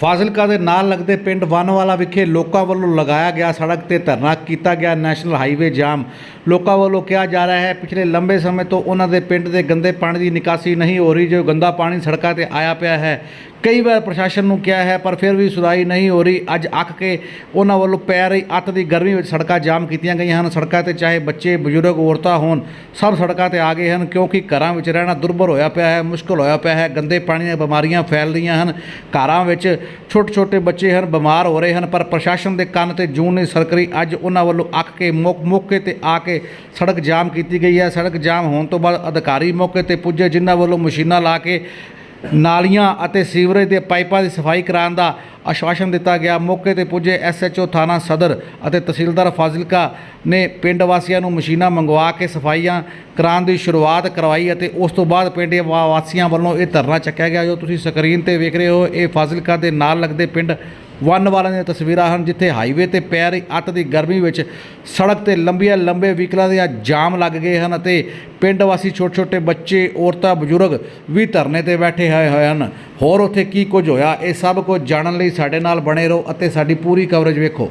ਫਾਜ਼ਿਲਕਾ ਦੇ ਨਾਲ ਲੱਗਦੇ ਪਿੰਡ ਵਾਨਵਾਲਾ ਵਿਖੇ ਲੋਕਾਂ ਵੱਲੋਂ ਲਗਾਇਆ ਗਿਆ ਸੜਕ ਤੇ ਧਰਨਾ ਕੀਤਾ ਗਿਆ ਨੈਸ਼ਨਲ ਹਾਈਵੇ ਜਾਮ। ਲੋਕਾਂ ਵੱਲੋਂ ਕਿਹਾ ਜਾ ਰਿਹਾ ਹੈ, ਪਿਛਲੇ ਲੰਬੇ ਸਮੇਂ ਤੋਂ ਉਹਨਾਂ ਦੇ ਪਿੰਡ ਦੇ ਗੰਦੇ ਪਾਣੀ ਦੀ ਨਿਕਾਸੀ ਨਹੀਂ ਹੋ ਰਹੀ, ਜੋ ਗੰਦਾ ਪਾਣੀ ਸੜਕਾਂ ਤੇ ਆਇਆ ਪਿਆ ਹੈ। ਕਈ ਵਾਰ ਪ੍ਰਸ਼ਾਸਨ ਨੂੰ ਕਿਹਾ ਹੈ, ਪਰ ਫਿਰ ਵੀ ਸੁਣਾਈ ਨਹੀਂ ਹੋ ਰਹੀ। ਅੱਜ ਅੱਕ ਕੇ ਉਹਨਾਂ ਵੱਲੋਂ ਪੈ ਰਹੀ ਅੱਤ ਦੀ ਗਰਮੀ ਵਿੱਚ ਸੜਕਾਂ ਜਾਮ ਕੀਤੀਆਂ ਗਈਆਂ ਹਨ। ਸੜਕਾਂ ਤੇ ਚਾਹੇ ਬੱਚੇ, ਬਜ਼ੁਰਗ, ਔਰਤਾਂ ਹੋਣ, ਸਭ ਸੜਕਾਂ ਤੇ ਆ ਗਏ ਹਨ, ਕਿਉਂਕਿ ਘਰਾਂ ਵਿੱਚ ਰਹਿਣਾ ਦੁਰਭਰ ਹੋਇਆ ਪਿਆ ਹੈ, ਮੁਸ਼ਕਲ ਹੋਇਆ ਪਿਆ ਹੈ, ਗੰਦੇ ਪਾਣੀ ਦੀਆਂ ਬਿਮਾਰੀਆਂ ਫੈਲ ਰਹੀਆਂ ਹਨ। ਘਰਾਂ ਵਿੱਚ ਛੋਟੇ ਛੋਟੇ ਬੱਚੇ ਹਨ, ਬਿਮਾਰ ਹੋ ਰਹੇ ਹਨ, ਪਰ ਪ੍ਰਸ਼ਾਸਨ ਦੇ ਕੰਨ ਤੇ ਜੂੰ ਨਹੀਂ ਸਰਕਰੀ ਅੱਜ ਉਹਨਾਂ ਵੱਲੋਂ ਅੱਕ ਕੇ ਮੌਕ- ਮੌਕੇ ਤੇ ਆ ਕੇ ਸੜਕ ਜਾਮ ਕੀਤੀ ਗਈ ਹੈ। ਸੜਕ ਜਾਮ ਹੋਣ ਤੋਂ ਬਾਅਦ ਅਧਿਕਾਰੀ ਮੌਕੇ ਤੇ ਪੁੱਜੇ, ਜਿਨ੍ਹਾਂ ਵੱਲੋਂ ਮਸ਼ੀਨਾਂ ਲਾ ਕੇ ਨਾਲੀਆਂ ਅਤੇ ਸੀਵਰੇਜ ਦੇ ਪਾਈਪਾਂ ਦੀ ਸਫ਼ਾਈ ਕਰਾਉਣ ਦਾ ਆਸ਼ਵਾਸਨ ਦਿੱਤਾ ਗਿਆ। ਮੌਕੇ ਤੇ ਪੁੱਜੇ ਐਸਐਚਓ ਥਾਣਾ ਸਦਰ ਅਤੇ ਤਹਿਸੀਲਦਾਰ ਫਾਜ਼ਿਲਕਾ ਨੇ ਪਿੰਡ ਵਾਸੀਆਂ ਨੂੰ ਮਸ਼ੀਨਾਂ ਮੰਗਵਾ ਕੇ ਸਫਾਈਆਂ ਕਰਾਉਣ ਦੀ ਸ਼ੁਰੂਆਤ ਕਰਵਾਈ ਅਤੇ ਉਸ ਤੋਂ ਬਾਅਦ ਪਿੰਡ ਵਾ- ਵਾਸੀਆਂ ਵੱਲੋਂ ਇਹ ਧਰਨਾ ਚੱਕਿਆ ਗਿਆ। ਜੋ ਤੁਸੀਂ ਸਕਰੀਨ ਤੇ ਵੇਖ ਰਹੇ ਹੋ, ਇਹ ਫਾਜ਼ਿਲਕਾ ਦੇ ਨਾਲ ਲੱਗਦੇ ਪਿੰਡ ਵਨ ਵਾਲਿਆਂ ਦੀਆਂ ਤਸਵੀਰਾਂ ਹਨ, ਜਿੱਥੇ ਹਾਈਵੇ ਤੇ ਪੈ ਰਹੀ ਅੱਤ ਦੀ ਗਰਮੀ ਵਿੱਚ ਸੜਕ ਤੇ ਲੰਬੀਆਂ ਲੰਬੇ ਵਹੀਕਲਾਂ ਦੇ ਜਾਮ ਲੱਗ ਗਏ ਹਨ ਅਤੇ ਪਿੰਡ ਵਾਸੀ ਛੋਟੇ ਛੋਟੇ ਬੱਚੇ, ਔਰਤਾਂ, ਬਜ਼ੁਰਗ ਵੀ ਧਰਨੇ ਤੇ ਬੈਠੇ ਹੋਏ ਹੋਏ ਹਨ। ਹੋਰ ਉੱਥੇ ਕੀ ਕੁਝ ਹੋਇਆ, ਇਹ ਸਭ ਕੁਝ ਜਾਣਨ ਲਈ ਸਾਡੇ ਨਾਲ ਬਣੇ ਰਹੋ ਅਤੇ ਸਾਡੀ ਪੂਰੀ ਕਵਰੇਜ ਵੇਖੋ।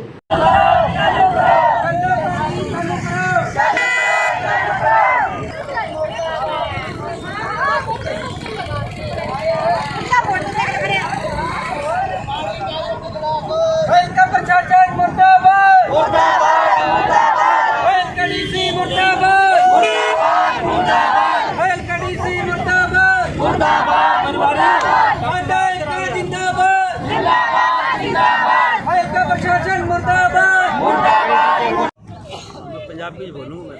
प्रशासन मुर्दाबाद मुर्दाबाद पंजाबी बोलूंगा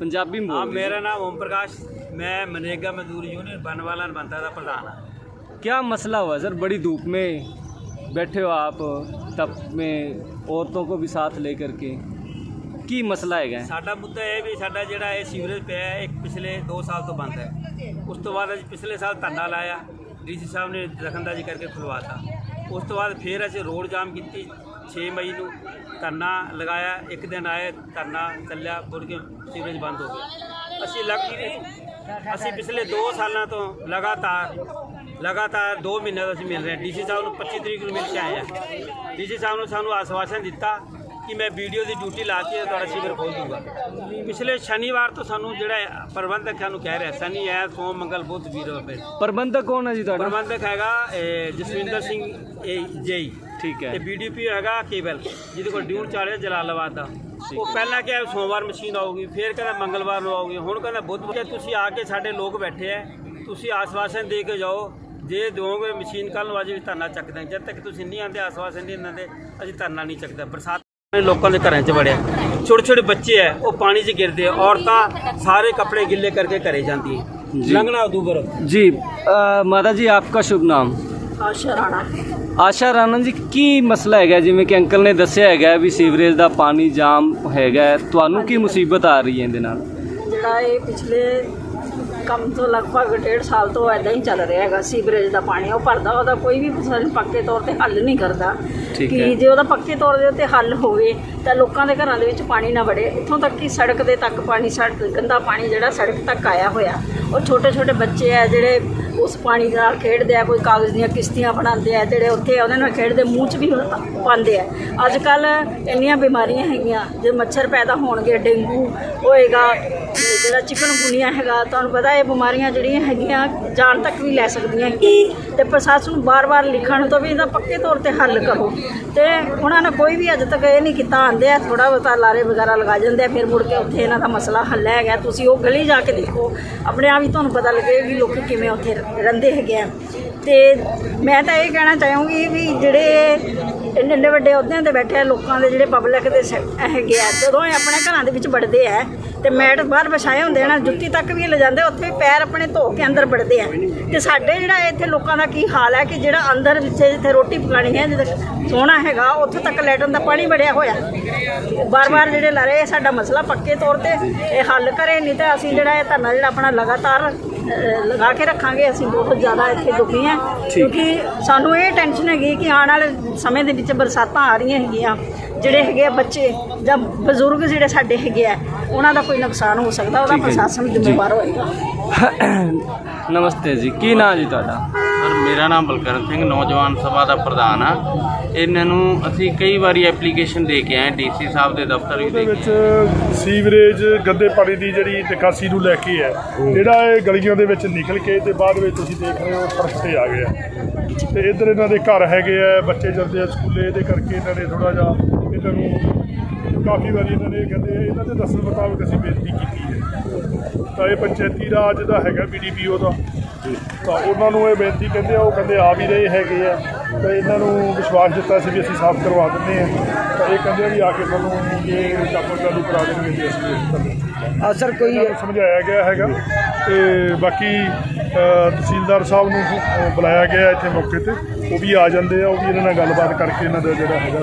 ਪੰਜਾਬੀ में हाँ बोल मेरा नाम ओम प्रकाश मैं मनरेगा मजदूर यूनियन बनवाला बनता था प्रधान हाँ। क्या मसला हुआ सर बड़ी धूप में बैठे हो आप तप में औरतों को भी साथ लेकर के ਕੀ ਮਸਲਾ ਹੈਗਾ ਹੈ? ਸਾਡਾ ਮੁੱਦਾ ਇਹ ਵੀ ਸਾਡਾ ਜਿਹੜਾ ਇਹ ਸੀਵਰੇਜ ਪਿਆ ਹੈ ਇਹ ਪਿਛਲੇ 2 ਸਾਲ ਤੋਂ ਬੰਦ ਹੈ ਉਸ ਤੋਂ ਬਾਅਦ ਅਸੀਂ ਪਿਛਲੇ ਸਾਲ ਧਰਨਾ ਲਾਇਆ ਡੀਸੀ ਸਾਹਿਬ ਨੇ ਦਖਲਅੰਦਾਜ਼ੀ ਕਰਕੇ ਖੁਲਵਾਤਾ ਉਸ ਤੋਂ ਬਾਅਦ ਫਿਰ ਅਸੀਂ ਰੋਡ ਜਾਮ ਕੀਤੀ 6 ਮਈ ਨੂੰ ਧਰਨਾ ਲਗਾਇਆ ਇੱਕ ਦਿਨ ਆਏ ਧਰਨਾ ਚੱਲਿਆ ਕੇ ਸੀਵਰੇਜ ਬੰਦ ਹੋ ਗਿਆ। ਅਸੀਂ ਲੱਗ ਅਸੀਂ ਪਿਛਲੇ 2 ਸਾਲਾਂ ਤੋਂ ਲਗਾਤਾਰ ਲਗਾਤਾਰ 2 ਮਹੀਨੇ ਤੋਂ ਅਸੀਂ ਮਿਲ ਰਹੇ ਹਾਂ। ਡੀਸੀ ਸਾਹਿਬ ਨੂੰ 25 ਤਰੀਕ ਨੂੰ ਮਿਲ ਕੇ ਆਏ ਹਾਂ। ਡੀਸੀ ਸਾਹਿਬ ਨੇ ਸਾਨੂੰ ਆਸ਼ਵਾਸਨ ਦਿੱਤਾ ਕਿ ਮੈਂ ਵੀਡੀਓ ਦੀ ਡਿਊਟੀ ਲਾ ਕੇ ਤੁਹਾਡਾ ਸਿਵਰ ਖੋਲ ਦੂੰਗਾ। ਪਿਛਲੇ ਸ਼ਨੀਵਾਰ ਤੋਂ ਸਾਨੂੰ ਜਿਹੜਾ ਪ੍ਰਬੰਧਕ ਸਾਨੂੰ ਕਹਿ ਰਿਹਾ ਸ਼ਨੀ ਐਤ ਸੋਮ ਮੰਗਲ ਬੁੱਧ ਵੀਰਵਾਰ ਪ੍ਰਬੰਧਕ ਕੌਣ ਹੈ ਜੀ ਤੁਹਾਡਾ? ਪ੍ਰਬੰਧਕ ਹੈਗਾ ਜਸਵਿੰਦਰ ਸਿੰਘ ਜੇਈ। ਠੀਕ ਹੈ। ਤੇ ਬੀਡੀਪੀ ਹੈਗਾ ਕੇਬਲ ਜਿਹਦੇ ਕੋਲ ਡਿਊਨ ਚਾੜਿਆ ਜਲਾਲਾਬਾਦ ਦਾ। ਉਹ ਪਹਿਲਾਂ ਕਿਹਾ ਸੋਮਵਾਰ ਮਸ਼ੀਨ ਆਊਗੀ ਫਿਰ ਕਹਿੰਦਾ ਮੰਗਲਵਾਰ ਨੂੰ ਆਊਗੀ ਹੁਣ ਕਹਿੰਦਾ ਬੁੱਧਵਾਰ ਤੁਸੀਂ ਆ ਕੇ ਸਾਡੇ ਲੋਕ ਬੈਠੇ ਐ ਤੁਸੀਂ ਆਸਵਾਸਨ ਦੇ ਕੇ ਜਾਓ ਜੇ ਦੋਗੇ ਮਸ਼ੀਨ ਕੱਲ ਨੂੰ ਅੱਜ ਧਰਨਾ ਚੱਕਦੇ ਜਦ ਤੱਕ ਤੁਸੀਂ ਨਹੀਂ ਆਂਦੇ ਆਸਵਾਸਨ ਨਹੀਂ ਇਹਨਾਂ ਦੇ ਅਸੀਂ ਧਰਨਾ ਨਹੀਂ ਚੱਕਦਾ। ਬਰਸਾਤ ਲੋਕਾਂ ਦੇ ਘਰਾਂ 'ਚ ਵੜਿਆ। ਛੋਟੇ ਛੋਟੇ ਬੱਚੇ ਐ ਉਹ ਪਾਣੀ 'ਚ ਗਿਰਦੇ ਔਰਤਾਂ ਸਾਰੇ ਕੱਪੜੇ ਗਿੱਲੇ ਕਰਕੇ ਘਰੇ ਜਾਂਦੀ ਲੰਘਣਾ ਉਦੂਬਰ ਜੀ ਮਾਤਾ ਜੀ ਆਪਕਾ ਸ਼ੁਭ ਨਾਮ? ਆਸ਼ਾ ਰਾਣਾ। ਆਸ਼ਾ ਰਾਣਾ ਜੀ ਕੀ ਮਸਲਾ ਹੈਗਾ? ਜਿਵੇਂ ਕਿ ਅੰਕਲ ਨੇ ਦੱਸਿਆ ਹੈਗਾ ਵੀ ਸੀਵਰੇਜ ਦਾ ਪਾਣੀ ਜਾਮ ਹੈਗਾ। ਤੁਹਾਨੂੰ ਕੀ ਮੁਸੀਬਤ ਆ ਰਹੀ ਹੈ ਇਹਦੇ ਨਾਲ? ਜਿਹੜਾ ਇਹ ਪਿਛਲੇ ਕੰਮ ਤੋਂ ਲਗਭਗ ਡੇਢ ਸਾਲ ਤੋਂ ਐਦਾਂ ਹੀ ਚੱਲ ਰਿਹਾ ਹੈਗਾ ਸੀਵਰੇਜ ਦਾ ਪਾਣੀ। ਉਹ ਭਰਦਾ ਉਹਦਾ ਕੋਈ ਵੀ ਪੱਕੇ ਤੌਰ ਤੇ ਹੱਲ ਨਹੀਂ ਕਰਦਾ। ਠੀਕ ਹੈ। ਕਿ ਜੇ ਉਹਦਾ ਪੱਕੇ ਤੌਰ ਦੇ ਉੱਤੇ ਹੱਲ ਹੋਵੇ ਤਾਂ ਲੋਕਾਂ ਦੇ ਘਰਾਂ ਦੇ ਵਿੱਚ ਪਾਣੀ ਨਾ ਵੜੇ। ਇੱਥੋਂ ਤੱਕ ਕਿ ਸੜਕ ਦੇ ਤੱਕ ਪਾਣੀ ਸੜਕ ਗੰਦਾ ਪਾਣੀ ਜਿਹੜਾ ਸੜਕ ਤੱਕ ਆਇਆ ਹੋਇਆ। ਉਹ ਛੋਟੇ ਛੋਟੇ ਬੱਚੇ ਆ ਜਿਹੜੇ ਉਸ ਪਾਣੀ ਦੇ ਨਾਲ ਖੇਡਦੇ ਆ ਕੋਈ ਕਾਗਜ਼ ਦੀਆਂ ਕਿਸ਼ਤੀਆਂ ਬਣਾਉਂਦੇ ਆ ਜਿਹੜੇ ਉੱਥੇ ਉਹਦੇ ਨਾਲ ਖੇਡਦੇ ਮੂੰਹ 'ਚ ਵੀ ਪਾਉਂਦੇ ਆ। ਅੱਜ ਕੱਲ ਇੰਨੀਆਂ ਬਿਮਾਰੀਆਂ ਹੈਗੀਆਂ ਜੇ ਮੱਛਰ ਪੈਦਾ ਹੋਣਗੇ ਡੇਂਗੂ ਹੋਏਗਾ ਜਿਹੜਾ ਚਿਕਨਗੁਨੀਆ ਹੈਗਾ ਤੁਹਾਨੂੰ ਪਤਾ ਇਹ ਬਿਮਾਰੀਆਂ ਜਿਹੜੀਆਂ ਹੈਗੀਆਂ ਜਾਨ ਤੱਕ ਵੀ ਲੈ ਸਕਦੀਆਂ ਹੈਗੀਆਂ। ਤੇ ਪ੍ਰਸ਼ਾਸਨ ਨੂੰ ਬਾਰ-ਬਾਰ ਲਿਖਣ ਤੋਂ ਵੀ ਇਹਦਾ ਪੱਕੇ ਤੌਰ ਤੇ ਹੱਲ ਕਰੋ। ਤੇ ਉਹਨਾਂ ਨੇ ਕੋਈ ਵੀ ਅਜੇ ਤੱਕ ਇਹ ਨਹੀਂ ਕੀਤਾ, ਆਂਦੇ ਆ ਥੋੜਾ ਬਹੁਤਾ ਲਾਰੇ ਵਗੈਰਾ ਲਗਾ ਜਾਂਦੇ ਆ, ਫਿਰ ਮੁੜ ਕੇ ਉੱਥੇ ਇਹਨਾਂ ਦਾ ਮਸਲਾ ਹੱਲ ਹੈਗਾ ਤੁਸੀਂ ਉਹ ਗਲੀ ਜਾ ਕੇ ਦੇਖੋ, ਆਪਣੇ ਆਪ ਹੀ ਤੁਹਾਨੂੰ ਪਤਾ ਲੱਗੇ ਵੀ ਲੋਕੀ ਕਿਵੇਂ ਉੱਥੇ ਰਹਿੰਦੇ ਹੈਗੇ ਆ। ਤੇ ਮੈਂ ਤਾਂ ਇਹ ਕਹਿਣਾ ਚਾਹੂੰਗੀ ਵੀ ਜਿਹੜੇ ਇੰਨੇ ਇੰਨੇ ਵੱਡੇ ਅਹੁਦਿਆਂ ਤੇ ਬੈਠੇ ਆ ਲੋਕਾਂ ਦੇ ਜਿਹੜੇ ਪਬਲਿਕ ਦੇ ਸ- ਹੈਗੇ ਆ। ਜਦੋਂ ਇਹ ਆਪਣੇ ਘਰਾਂ ਦੇ ਵਿੱਚ ਵੜਦੇ ਆ ਤੇ ਮੈਟ ਬਾਹਰ ਵਿਛਾਏ ਹੁੰਦੇ ਆ ਨਾ, ਜੁੱਤੀ ਤੱਕ ਵੀ ਲਿਜਾਂਦੇ ਉੱਥੇ ਵੀ ਪੈਰ ਆਪਣੇ ਧੋ ਕੇ ਅੰਦਰ ਵੜਦੇ ਆ। ਤੇ ਸਾਡੇ ਜਿਹੜਾ ਇੱਥੇ ਲੋਕਾਂ ਦਾ ਕੀ ਹਾਲ ਹੈ ਕਿ ਜਿਹੜਾ ਅੰਦਰ ਜਿੱਥੇ ਜਿੱਥੇ ਰੋਟੀ ਪਕਾਣੀ ਹੈ, ਜਿੱਥੇ ਸੋਹਣਾ ਹੈਗਾ, ਉੱਥੇ ਤੱਕ ਲੈਟਨ ਦਾ ਪਾਣੀ ਵੜਿਆ ਹੋਇਆ। ਬਾਰ-ਬਾਰ ਜਿਹੜੇ ਲੜੇ ਸਾਡਾ ਮਸਲਾ ਪੱਕੇ ਤੌਰ ਤੇ ਇਹ ਹੱਲ ਕਰੇ, ਨਹੀਂ ਤਾਂ ਅਸੀਂ ਜਿਹੜਾ ਇਹ ਧਰਨਾ ਜਿਹੜਾ ਆਪਣਾ ਲਗਾਤਾਰ ਲਗਾ ਕੇ ਰੱਖਾਂਗੇ ਅਸੀਂ ਬਹੁਤ ਜ਼ਿਆਦਾ ਇੱਥੇ ਦੁਖੀ ਹਾਂ। ਕਿਉਂਕਿ ਸਾਨੂੰ ਇਹ ਟੈਨਸ਼ਨ ਹੈਗੀ ਕਿ ਆਉਣ ਵਾਲੇ ਸਮੇਂ ਦੇ ਵਿੱਚ ਬਰਸਾਤਾਂ ਆ ਰਹੀਆਂ ਹੈਗੀਆਂ ਜਿਹੜੇ ਹੈਗੇ ਆ ਬੱਚੇ ਜਾਂ ਬਜ਼ੁਰਗ ਜਿਹੜੇ ਸਾਡੇ ਹੈਗੇ ਆ ਉਹਨਾਂ ਦਾ ਕੋਈ ਨੁਕਸਾਨ ਹੋ ਸਕਦਾ ਉਹਦਾ। ਪ੍ਰਸ਼ਾਸਨ ਜ਼ਿੰਮੇਵਾਰ ਹੋਏਗਾ। ਨਮਸਤੇ ਜੀ ਕੀ ਨਾਂ ਜੀ ਤੁਹਾਡਾ? ਸਰ ਮੇਰਾ ਨਾਮ ਬਲਕਰਨ ਸਿੰਘ ਨੌਜਵਾਨ ਸਭਾ ਦਾ ਪ੍ਰਧਾਨ ਆ। ਇਹਨਾਂ ਨੂੰ ਅਸੀਂ ਕਈ ਵਾਰੀ ਐਪਲੀਕੇਸ਼ਨ ਦੇ ਕੇ ਆਏ ਡੀਸੀ ਸਾਹਿਬ ਦੇ ਦਫ਼ਤਰ ਵੀ ਦੇ ਕੇ ਵਿੱਚ ਸੀਵਰੇਜ ਗੰਦੇ ਪਾਣੀ ਦੀ ਜਿਹੜੀ ਨਿਕਾਸੀ ਨੂੰ ਲੈ ਕੇ ਹੈ ਜਿਹੜਾ ਇਹ ਗਲੀਆਂ ਦੇ ਵਿੱਚ ਨਿਕਲ ਕੇ ਤੇ ਬਾਅਦ ਵਿੱਚ ਤੁਸੀਂ ਦੇਖ ਰਹੇ ਹੋ ਸੜਕ ਤੇ ਆ ਗਿਆ। ਤੇ ਇੱਧਰ ਇਹਨਾਂ ਦੇ ਘਰ ਹੈਗੇ ਆ ਬੱਚੇ ਜਾਂਦੇ ਆ ਸਕੂਲੇ ਇਹਦੇ ਕਰਕੇ ਇਹਨਾਂ ਨੇ ਥੋੜਾ ਜਿਹਾ ਇਹਨਾਂ ਨੂੰ ਕਾਫੀ ਵਾਰੀ ਇਹਨਾਂ ਨੇ ਕਹਿੰਦੇ ਇਹਨਾਂ ਦੇ ਦੱਸਣ ਮੁਤਾਬਕ ਅਸੀਂ ਬੇਨਤੀ ਕੀਤੀ ਹੈ। ਤਾਂ ਇਹ ਪੰਚਾਇਤੀ ਰਾਜ ਦਾ ਹੈਗਾ ਬੀਡੀਪੀਓ ਦਾ। ਤਾਂ ਉਹਨਾਂ ਨੂੰ ਇਹ ਬੇਨਤੀ ਕਹਿੰਦੇ ਆ ਉਹ ਕਹਿੰਦੇ ਆ ਵੀ ਰਹੇ ਹੈਗੇ ਆ। ਤਾਂ ਇਹਨਾਂ ਨੂੰ ਵਿਸ਼ਵਾਸ ਦਿੱਤਾ ਸੀ ਵੀ ਅਸੀਂ ਸਾਫ਼ ਕਰਵਾ ਦਿੰਦੇ ਆ ਤਾਂ ਇਹ ਕਹਿੰਦੇ ਆ ਵੀ ਆ ਕੇ ਸਾਨੂੰ ਇਹ ਕੰਮ ਚਾਲੂ ਕਰਾ ਦੇਣਗੇ ਜੀ ਅਸੀਂ ਅਸਰ ਕੋਈ ਸਮਝਾਇਆ ਗਿਆ ਹੈਗਾ। ਤੇ ਬਾਕੀ ਤਹਿਸੀਲਦਾਰ ਸਾਹਿਬ ਨੂੰ ਬੁਲਾਇਆ ਗਿਆ ਇੱਥੇ ਮੌਕੇ ਤੇ। ਉਹ ਵੀ ਆ ਜਾਂਦੇ ਆ ਉਹ ਵੀ ਇਹਨਾਂ ਨਾਲ ਗੱਲਬਾਤ ਕਰਕੇ ਇਹਨਾਂ ਦਾ ਜਿਹੜਾ ਹੈਗਾ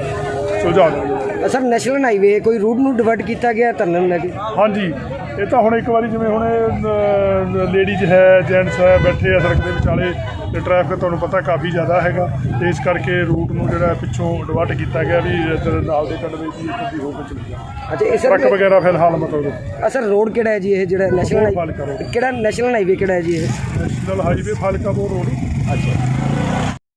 ਸੁਲਝਾ ਸਰ ਨੈਸ਼ਨਲ ਹਾਈਵੇ ਕੋਈ ਰੂਟ ਨੂੰ ਡਿਵਰਟ ਕੀਤਾ ਗਿਆ ਧਰਨਲ ਨਦੀ ਹਾਂਜੀ ਇਹ ਤਾਂ ਹੁਣ ਇੱਕ ਵਾਰੀ ਜਿਵੇਂ ਹੁਣ ਲੇਡੀਜ਼ ਹੈ ਜੈਂਟਸ ਹੈ ਬੈਠੇ ਆ ਸੜਕ ਦੇ ਵਿਚਾਲੇ ਤੇ ਟ੍ਰੈਫਿਕ ਤੁਹਾਨੂੰ ਪਤਾ ਕਾਫੀ ਜ਼ਿਆਦਾ ਹੈਗਾ। ਇਸ ਕਰਕੇ ਰੂਟ ਨੂੰ ਜਿਹੜਾ ਪਿੱਛੋਂ ਡਿਵਰਟ ਕੀਤਾ ਗਿਆ ਵੀ ਨਾਲ ਦੇ ਪਿੰਡ ਵਿੱਚ ਦੀ ਹੋ ਕੇ ਚਲੀ ਗਿਆ। ਅੱਛਾ ਇਸ ਟਰੱਕ ਵਗੈਰਾ ਫਿਲਹਾਲ ਮਤਲਬ ਅਸਰ ਰੋਡ ਕਿਹੜਾ ਹੈ ਜੀ ਇਹ ਜਿਹੜਾ ਨੈਸ਼ਨਲ ਕਿਹੜਾ ਨੈਸ਼ਨਲ ਹਾਈਵੇ ਕਿਹੜਾ ਹੈ ਜੀ ਇਹ? National highway Falkapur road. ਅੱਛਾ।